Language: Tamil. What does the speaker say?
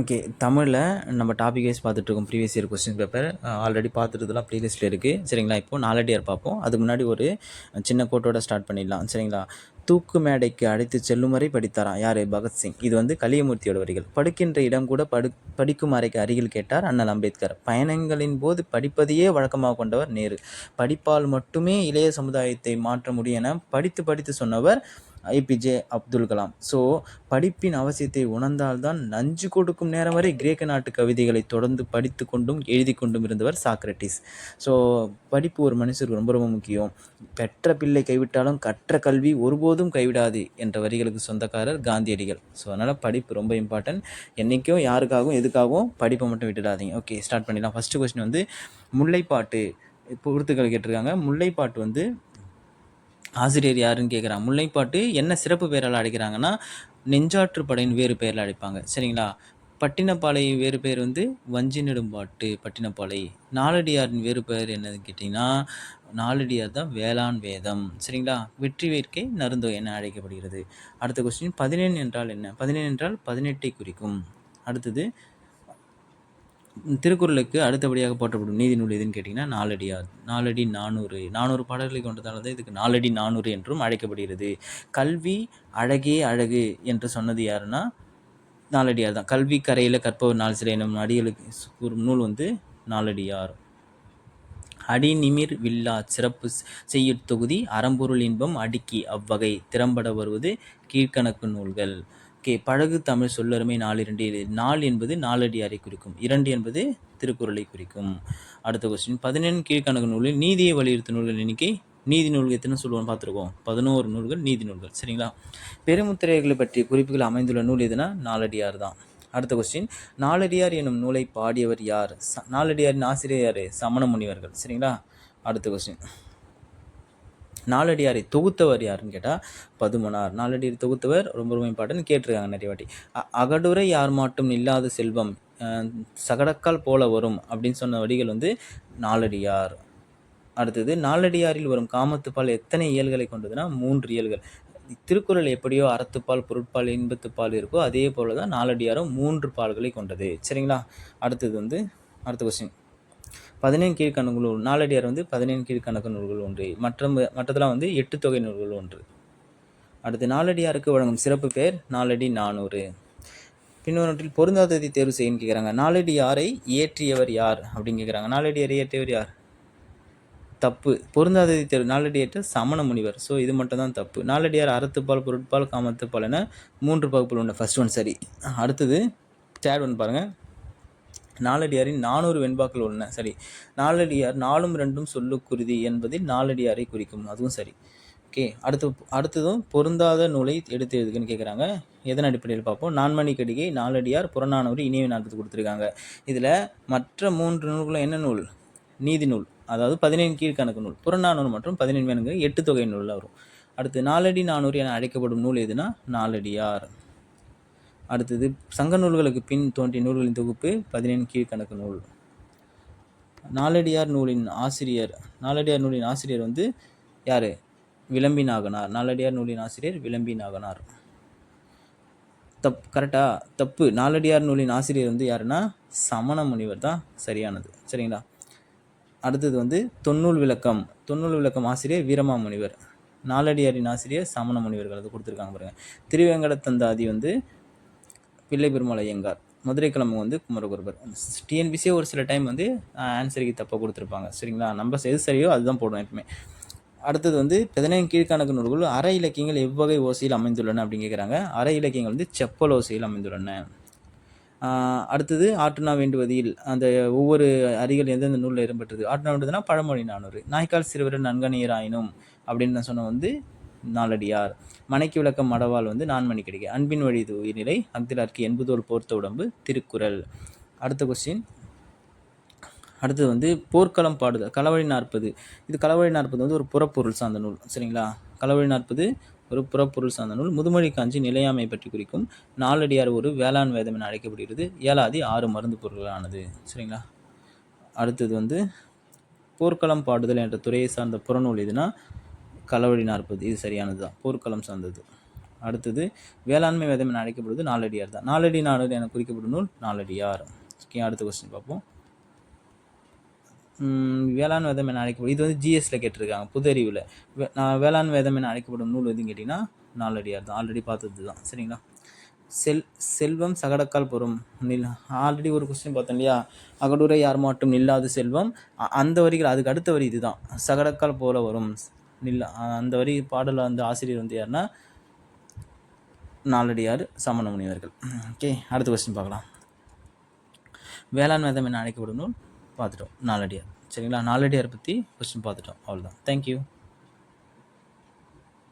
ஓகே தமிழில் நம்ம டாபிக் வைஸ் பார்த்துட்ருக்கோம் previous year question paper already பார்த்துட்டதுலாம் ப்ரீவியஸில் இருக்குது சரிங்களா? இப்போது நாலடியார் பார்ப்போம். அதுக்கு முன்னாடி ஒரு சின்ன கோட்டோட ஸ்டார்ட் பண்ணிடலாம். சரிங்களா? தூக்கு மேடைக்கு அழைத்து செல்லும் வரை படித்தாராம் யார்? பகத்சிங் இது வந்து கலியமூர்த்தியோட வரிகள். படுக்கின்ற இடம் கூட படு படிக்கும் அறைக்கு அருகில் கேட்டார் அண்ணல் அம்பேத்கர். பயணங்களின் போது படிப்பதையே வழக்கமாக கொண்டவர் நேரு. படிப்பால் மட்டுமே இளைய சமுதாயத்தை மாற்ற முடியும் என படித்து படித்து சொன்னவர் ஏபிஜே அப்துல் கலாம். ஸோ படிப்பின் அவசியத்தை உணர்ந்தால்தான் நஞ்சு கொடுக்கும் நேரம் வரை கிரேக்க நாட்டு கவிதைகளை தொடர்ந்து படித்து கொண்டும் எழுதி கொண்டும் இருந்தவர் சாக்ரட்டிஸ். ஸோ படிப்பு ஒரு மனுஷருக்கு ரொம்ப ரொம்ப முக்கியம். பெற்ற பிள்ளை கைவிட்டாலும் கற்ற கல்வி ஒருபோதும் கைவிடாது என்ற வரிகளுக்கு சொந்தக்காரர் காந்தியடிகள். ஸோ அதனால் படிப்பு ரொம்ப இம்பார்ட்டன்ட் என்றைக்கும் யாருக்காகவும் எதுக்காகவும் படிப்பை மட்டும் விட்டுடாதீங்க. ஓகே ஸ்டார்ட் பண்ணிடலாம். ஃபஸ்ட்டு கொஸ்டின் வந்து முல்லைப்பாட்டு பொறுத்துக்கள் கேட்டிருக்காங்க. முல்லைப்பாட்டு வந்து ஆசிரியர் யாருன்னு கேட்குறாங்க முல்லைப்பாட்டு என்ன சிறப்பு பெயரால் அழைக்கிறாங்கன்னா நெஞ்சாற்று படையின் வேறு பெயரில் அழைப்பாங்க. சரிங்களா? பட்டினப்பாலை வேறு பெயர் வந்து வஞ்சி நெடும்பாட்டு பட்டினப்பாலை நாலடியாரின் வேறு பெயர் என்னது கேட்டிங்கன்னா நாலடியார் தான் வேளாண் வேதம். சரிங்களா? வெற்றி வேர்க்கை நருந்தோ என அழைக்கப்படுகிறது. அடுத்த கொஸ்டின் பதினேழு என்றால் என்ன? பதினேழு என்றால் பதினெட்டை குறிக்கும். அடுத்தது திருக்குறளுக்கு அடுத்தபடியாக போற்றப்படும் நீதி நூல் எதுன்னு கேட்டிங்கன்னா நாலடியார் நாலடி நானூறு. நானூறு பாடல்களை கொண்டதால் தான் இதுக்கு நாலடி நானூறு என்றும் அழைக்கப்படுகிறது. கல்வி அழகே அழகு என்று சொன்னது யாருன்னா நாலடியார் தான். கல்வி கரையில் கற்பவர் நாள் சிலை என்னும் அடிகளுக்கு கூறும் நூல் வந்து நாலடியார். அடி நிமிர் வில்லா சிறப்பு செய்யுட் தொகுதி அறம்பொருள் இன்பம் அடுக்கி அவ்வகை திறம்பட வருவது கீழ்கணக்கு நூல்கள். ஓகே பழகு தமிழ் சொல்லருமை நாலிரண்டு நாள் என்பது நாலடியாரை குறிக்கும் இரண்டு என்பது திருக்குறளை குறிக்கும். அடுத்த கொஸ்டின் பதினெண் கீழ்கணக்கு நூலில் நீதியை வலியுறுத்தும் நூல்கள் எண்ணிக்கை நீதி நூல்கள் எத்தனை சொல்லுவோம் பார்த்துருக்கோம். பதினோரு நூல்கள் நீதி நூல்கள் சரிங்களா? பெருமுத்திரைகளை பற்றிய குறிப்புகள் அமைந்துள்ள நூல் எதுனா? நாலடியார் தான். அடுத்த கொஸ்டின் நாலடியார் எனும் நூலை பாடியவர் யார்? நாலடியாரின் ஆசிரியர் யார்? சமண முனிவர்கள் சரிங்களா? அடுத்த கொஸ்டின் நாலடியாரை தொகுத்தவர் யாருன்னு கேட்டால் பதுமனார். நாலடியார் தொகுத்தவர் ரொம்ப ரொம்ப இம்பார்ட்டன் கேட்டிருக்காங்க நிறைய வாட்டி. அகடுரை யார் மாட்டும் இல்லாத செல்வம் சகடக்கால் போல வரும் அப்படின்னு சொன்ன வடிகள் வந்து நாலடியார் அடுத்தது நாலடியாரில் வரும் காமத்துப்பால் எத்தனை இயல்களை கொண்டதுன்னா மூன்று இயல்கள். திருக்குறள் எப்படியோ அறத்துப்பால் பொருட்பால் இன்பத்துப்பால் இருக்கோ அதே போல தான் நாலடியாரும் மூன்று பால்களை கொண்டது. சரிங்களா? அடுத்தது வந்து அடுத்த கொஸ்டின் பதினேழு கீழ்கணக்கு நூல் நாலடியார் வந்து பதினேழு கீழ்கணக்கு நூல்கள் ஒன்று மற்ற மற்றதெல்லாம் வந்து எட்டு தொகை நூல்கள் ஒன்று. அடுத்து நாலடியாருக்கு வழங்கும் சிறப்பு பெயர் நாலடி நானூறு. பின்னொன்றில் பொருந்தாததை தேர்வு செய்யன்னு கேட்குறாங்க நாலடி யாரை இயற்றியவர் யார் அப்படின்னு கேட்குறாங்க நாலடியாரை இயற்றியவர் யார்? தப்பு. பொருந்தாததை தேர்வு நாலடியற்ற சமண முனிவர். ஸோ இது மட்டும் தான் தப்பு. நாலடியார் அறத்துப்பால் பொருட்பால் காமத்துப்பால் என மூன்று பகுப்புகள் உண்டு ஃபர்ஸ்ட் ஒன் சரி. அடுத்தது தேர்ட் ஒன் பாருங்கள் நாலடியாரின் நானூறு வெண்பாக்கள் உள்ளன. சரி. நாலடியார் நாலும் ரெண்டும் சொல்லுக்குருதி என்பதில் நாலடியாரை குறிக்கும். அதுவும் சரி. ஓகே. அடுத்து அடுத்ததும் பொருந்தாத நூலை எடுத்து எழுதுக்குன்னு கேட்குறாங்க எதன் அடிப்படையில் பார்ப்போம்? நான்மணி கடிகை நாலடியார் புறநானூறு இனிய நாற்பது கொடுத்துருக்காங்க. இதில் மற்ற மூன்று நூல்களும் என்ன நூல்? நீதி நூல். அதாவது பதினேழு கீழ்கணக்கு நூல். புறநானூறு மற்றும் பதினேழு வேணுங்க எட்டு தொகை நூலில் வரும். அடுத்து நாலடி நானூறு என அழைக்கப்படும் நூல் எதுனா? நாலடியார். அடுத்தது சங்க நூல்களுக்கு பின் தோன்றிய நூல்களின் தொகுப்பு பதினேழு கீழ்கணக்கு நூல். நாலடியார் நூலின் ஆசிரியர் நாலடியார் நூலின் ஆசிரியர் வந்து யார்? விளம்பி நாகனார். நாலடியார் நூலின் ஆசிரியர் விளம்பி நாகனார். தப் கரெக்டா தப்பு. நாலடியார் நூலின் ஆசிரியர் வந்து யாருன்னா? சமண முனிவர் தான் சரியானது. சரிங்களா? அடுத்தது வந்து தொன்னூல் விளக்கம். தொன்னூல் விளக்கம் ஆசிரியர் வீரமா முனிவர் நாலடியாரின் ஆசிரியர் சமண முனிவர்கள் அது கொடுத்துருக்காங்க பாருங்கள் திருவேங்கடத்தந்தாதி வந்து பிள்ளை பெருமாள் ஐயங்கார் மதுரை கிழமை வந்து குமரகுருபர். டிஎன்பிசியே ஒரு சில டைம் வந்து ஆன்சருக்கு தப்பாக கொடுத்துருப்பாங்க. சரிங்களா? நம்ம எது சரியோ அதுதான் போடுவோம் எப்பவுமே. அடுத்தது வந்து பதினைந்து கீழ்கணக்கு நூல்கள் அற இலக்கியங்கள் எவ்வகை ஓசையில் அமைந்துள்ளன அப்படின்னு கேட்குறாங்க அற இலக்கியங்கள் வந்து செப்பல் ஓசையில் அமைந்துள்ளன. அடுத்தது ஆற்றுனா வேண்டுவதில் அந்த ஒவ்வொரு அரிகள் எந்தெந்த நூலில் இடம்பெற்றது ஆற்றுனா வேண்டுவதுனா பழமொழி நானூறு. நாய்க்கால் சிறுவர் நன்கணியராயினும் அப்படின்னு அப்படின்னு சொன்ன வந்து நாலடியார் மனைக்கு விளக்கம் மடவால் வந்து நான்மணி கிடைக்க அன்பின் வழி உயிர்நிலை. அக்திலார்க்கு எண்பதோல் போர்த்த உடம்பு திருக்குறள். அடுத்த கொஸ்டின் அடுத்தது வந்து போர்க்களம் பாடுதல். களவழி நாற்பது. இது களவழி நாற்பது வந்து ஒரு புறப்பொருள் சார்ந்த நூல் சரிங்களா? களவழி நாற்பது ஒரு புறப்பொருள் சார்ந்த நூல். முதுமொழி காஞ்சி நிலையாமை பற்றி குறிக்கும். நாலடியார் ஒரு வேளாண் வேதம் என அழைக்கப்படுகிறது. ஏழாதி ஆறு மருந்து பொருள்களானது சரிங்களா? அடுத்தது வந்து போர்க்களம் பாடுதல் என்ற துறையை சார்ந்த புறநூல் எதுனா களவழி நாற்பது இது சரியானது தான் போர்க்களம் சார்ந்தது. அடுத்தது வேளாண்மை வேதம் என அழைக்கப்படுவது நாலடியார் தான். நாலடி நாலடி என குறிக்கப்படும் நூல் நாலடியார். ஓகே அடுத்த கொஸ்டின் பார்ப்போம். வேளாண் வேதம் என அழைக்கப்படும் இது வந்து ஜிஎஸ்சில் கேட்டிருக்காங்க புது அறிவில். நான் வேளாண் வேதம் என அழைக்கப்படும் நூல் எதுன்னு கேட்டிங்கன்னா நாலடியார் தான். ஆல்ரெடி பார்த்தது தான் சரிங்களா? செல் செல்வம் சகடக்கால் பொறும் நில் ஆல்ரெடி ஒரு கொஸ்டின் பார்த்தோம் இல்லையா? அகடுரை யார் மாட்டும் நில்லாது செல்வம். அந்த வரிகள் அதுக்கு அடுத்த வரி இதுதான். சகடக்கால் போல வரும். நில்லா அந்த வரி பாடலில் அந்த ஆசிரியர் வந்து யாருன்னா நாலடியார் சமண முனிவர்கள் ஓகே அடுத்த கொஸ்டின் பார்க்கலாம். வேளாண் வேதம் என்ன அழைக்கப்படும் நூல் பார்த்துட்டோம் நாலடியார் சரிங்களா? நாலடியார் பற்றி கொஸ்டின் பார்த்துட்டோம் அவ்வளோதான் தேங்க்யூ